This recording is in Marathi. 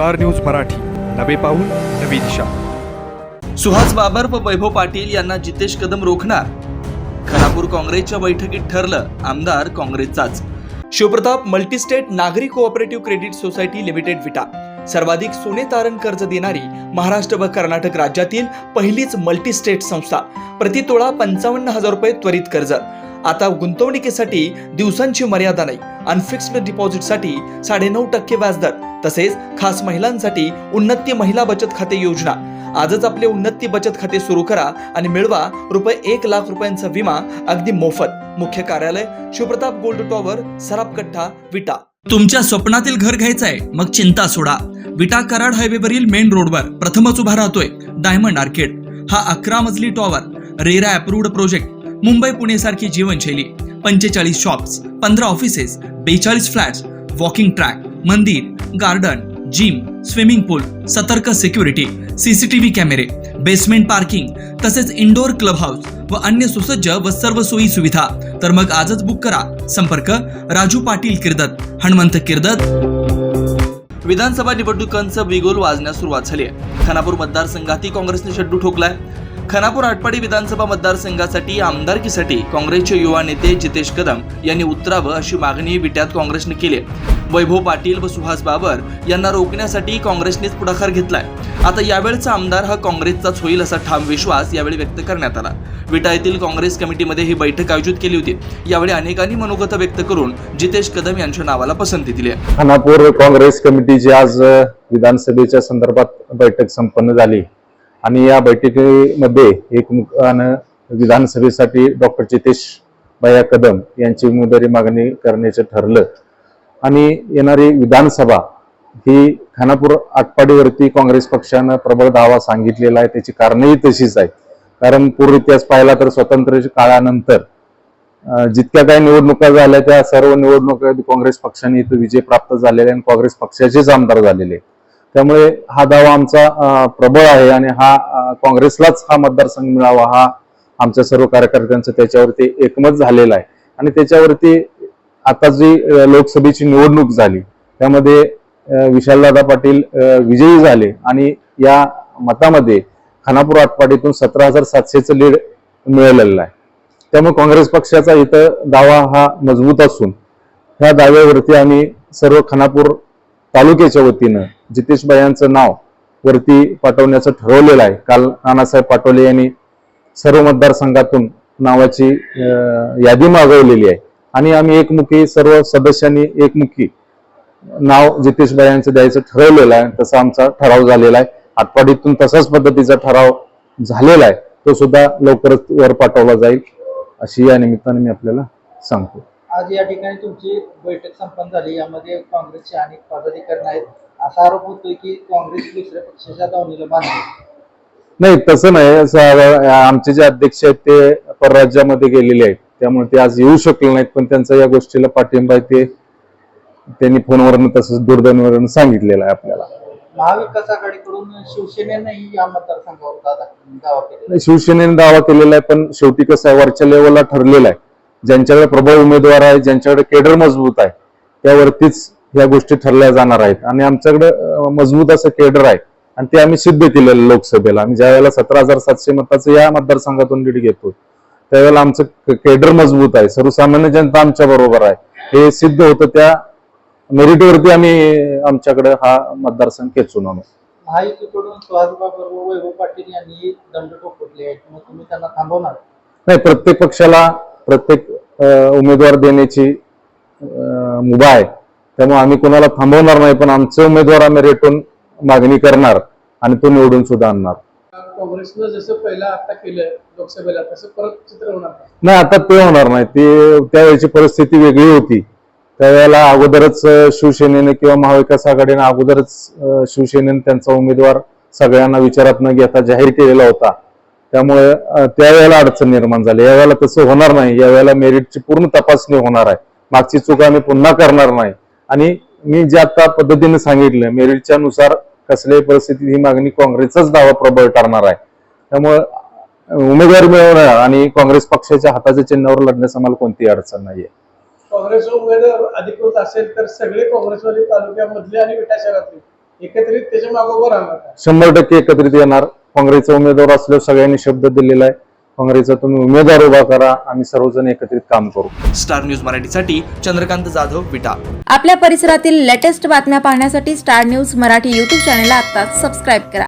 Star news Marathi. नवे पाऊल नवी दिशा. सुहास बाबर व वैभव पाटील यांना जितेश कदम रोखणार. खानापूर काँग्रेसच्या बैठकीत ठरलं आमदार काँग्रेसचाच. शिवप्रताप मल्टीस्टेट नागरी cooperative credit society limited Vita. सर्वाधिक सोने तारण कर्ज देणारी महाराष्ट्र व कर्नाटक राज्यातील पहिलीच मल्टीस्टेट संस्था. प्रतितोळा पंचावन्न हजार रुपये त्वरित कर्ज. आता गुंतवणुकीसाठी दिवसांची मर्यादा नाही. अनफिक्स्ड डिपॉझिटसाठी साडेनऊ टक्के व्याजदर तसेच खास महिलांसाठी उन्नती महिला बचत खाते योजना. आजच आपले उन्नती बचत खाते सुरू करा आणि मिळवा रुपये एक लाख रुपयांचा विमा अगदी मोफत. मुख्य कार्यालय शिवप्रताप गोल्ड टॉवर सरापकट्टा विटा. तुमच्या स्वप्नातील घर घ्यायचंय मग चिंता सोडा. विटा कराड हायवेवरील मेन रोडवर प्रथमच उभा राहतोय डायमंड आर्केड. हा अकरा मजली tower RERA approved project Mumbai Pune सारखी जीवनशैली. पंचेचाळीस शॉप्स पंधरा ऑफिसेस बेचाळीस फ्लॅट्स वॉकिंग ट्रॅक मंदिर गार्डन जिम स्विमिंग पूल सतर्क सिक्युरिटी सीसीटीव्ही कॅमेरे बेसमेंट पार्किंग तसेच इंडोर क्लब हाऊस व अन्य सुसज्ज व सर्व सोयी सुविधा. तर मग आजच बुक करा. संपर्क राजू पाटील किर्दत हनुमंत किर्दत. विधानसभा निवडणुकांचं बिगोल वाजण्यास सुरुवात झाली आहे. खानापूर मतदारसंघातही काँग्रेसने शड्डू ठोकलाय. खानापूर आटपाडी विधानसभा मतदारसंघासाठी आमदारकीसाठी काँग्रेसचे युवा नेते जितेश कदम यांनी उतरावं अशी मागणी विट्यात काँग्रेसने केली वैभव पाटील व सुहास बाबर यांना रोखण्यासाठी काँग्रेसनेच पुढाकार घेतलाय. आता यावेळचा आमदार हा काँग्रेसचाच होईल असा ठाम विश्वास यावेळी व्यक्त करण्यात आला. विटा येथील काँग्रेस कमिटीमध्ये ही बैठक आयोजित केली होती. यावेळी अनेकांनी मनोगत व्यक्त करून जितेश कदम यांच्या नावाला पसंती दिली खानापूर काँग्रेस कमिटीची आज विधानसभेच्या संदर्भात बैठक संपन्न झाली. आणि या बैठकीमध्ये एकमुखानं विधानसभेसाठी डॉक्टर जितेश भैया कदम यांची उमेदवारी मागणी करण्याचं ठरलं. आणि येणारी विधानसभा ही खानापूर आटपाडीवरती काँग्रेस पक्षानं प्रबळ दावा सांगितलेला आहे. त्याची कारणही तशीच आहे कारण पूर्व इतिहास पाहिला तर स्वातंत्र्य काळानंतर जितक्या काही निवडणुका झाल्या त्या सर्व निवडणुका काँग्रेस पक्षाने इथं विजय प्राप्त झालेले आणि काँग्रेस पक्षाचेच आमदार झालेले त्यामुळे हा दावा आमचा प्रबळ आहे आणि हा काँग्रेसलाच हा मतदारसंघ मिळावा हा आमच्या सर्व कार्यकर्त्यांचं त्याच्यावरती एकमत झालेला आहे. आणि त्याच्यावरती आता जी लोकसभेची निवडणूक झाली त्यामध्ये विशालदादा पाटील विजयी झाले आणि या मतामध्ये खानापूर आटपाडीतून सतरा हजार सातशेचं लीड मिळालेलं आहे. त्यामुळे काँग्रेस पक्षाचा इथं दावा हा मजबूत असून ह्या दाव्यावरती आम्ही सर्व खानापूर तालुक्याच्या वतीनं जितेशबाईंचं नाव वरती पाठवण्याचं ठरवलेलं आहे. काल नानासाहेब पाटोले यांनी सर्व मतदारसंघातून नावाची यादी मागवलेली आहे. आणि आम्ही एकमुखी सर्व सदस्यांनी एकमुखी नाव जितेश यांचं द्यायचं ठरवलेलं आहे. तसा आमचा ठराव झालेला आहे. आटपाडीतून तसाच पद्धतीचा ठराव झालेला आहे. तो सुद्धा लवकरच वर पाठवला जाईल. अशी या निमित्ताने मी आपल्याला सांगतो. आज या ठिकाणी तुमची बैठक संपन्न झाली. यामध्ये काँग्रेसचे अनेक पदाधिकारी आहेत. असा आरोप होतोय की काँग्रेस दुसऱ्या पक्षाच्या दावणीला बांधली. नाही तसं नाही. असं आमचे जे अध्यक्ष आहेत ते परराज्यामध्ये गेलेले आहेत. त्यामुळे ते आज येऊ शकले नाहीत पण त्यांचा या गोष्टीला पाठिंबा आहे ते. त्यांनी फोनवरनं तसंच दूरध्वनीवरून सांगितलेलं आहे आपल्याला. महाविकास आघाडीकडून शिवसेनेनंही या मतदारसंघावर दावा केलेला शिवसेनेने दावा केलेला आहे पण शेवटी कसं आहे वरच्या लेवलला ठरलेलं आहे. ज्यांच्याकडे प्रबळ उमेदवार आहे ज्यांच्याकडे केडर मजबूत आहे त्यावरतीच या गोष्टी ठरल्या जाणार आहेत. आणि आमच्याकडे मजबूत असं केडर आहे आणि ते आम्ही सिद्ध केलेलं लोकसभेला. आम्ही ज्या वेळेला सतरा हजार सातशे मताचं या मतदारसंघातून लीड घेतो त्यावेळेला आमचं केडर मजबूत आहे. सर्वसामान्य जनता आमच्या बरोबर आहे. हे सिद्ध होतं त्या मेरिटवरती आम्ही आमच्याकडे हा मतदारसंघ खेचून आणू. महायुतीकडून वैभव पाटील यांनी दंड आहेत मग तुम्ही त्यांना थांबवणार? नाही प्रत्येक पक्षाला प्रत्येक उमेदवार देण्याची मुभा आहे. त्यामुळे आम्ही कोणाला थांबवणार नाही पण आमचे उमेदवार आम्ही रेटून मागणी करणार आणि तो निवडून सुद्धा आणणार. काँग्रेसनं जसं पहिला आता केलं लोकसभेला तसं परत चित्र होणार नाही. आता ते होणार नाही. ते त्यावेळेची परिस्थिती वेगळी होती. त्यावेळेला अगोदरच शिवसेनेने किंवा महाविकास आघाडीने अगोदरच शिवसेनेने त्यांचा उमेदवार सगळ्यांना विचारात न घेता जाहीर केलेला होता. त्यामुळे त्यावेळेला अडचण निर्माण झाली. यावेळेला तसं होणार नाही. यावेळेला मेरिटची पूर्ण तपासणी होणार आहे. मागची चूक आम्ही पुन्हा करणार नाही. आणि मी जे आता पद्धतीने सांगितलं मेरिटच्या नुसार कसल्याही परिस्थितीत ही मागणी काँग्रेसचाच दावा प्रबळ ठरणार आहे. त्यामुळे उमेदवार मिळवणं आणि काँग्रेस पक्षाच्या हाताच्या चिन्हावर लढण्यास आम्हाला कोणतीही अडचण नाहीये. काँग्रेस उमेदवार अधिकृत असेल तर सगळे काँग्रेसवाले तालुक्यामधले आणि विटा शहरातले एकत्रित त्याच्यामागे उभं राहणार? शंभर टक्के एकत्रित येणार. काँग्रेसचा उमेदवार असल्यावर सगळ्यांनी शब्द दिलेला आहे. काँग्रेसचा तुम्ही उमेदवार उभा करा आम्ही सर्वजण एकत्रित काम करू. स्टार न्यूज मराठीसाठी चंद्रकांत जाधव विटा. आपल्या परिसरातील लेटेस्ट बातम्या पाहण्यासाठी स्टार न्यूज मराठी यूट्यूब चॅनलला आत्ताच सबस्क्राईब करा.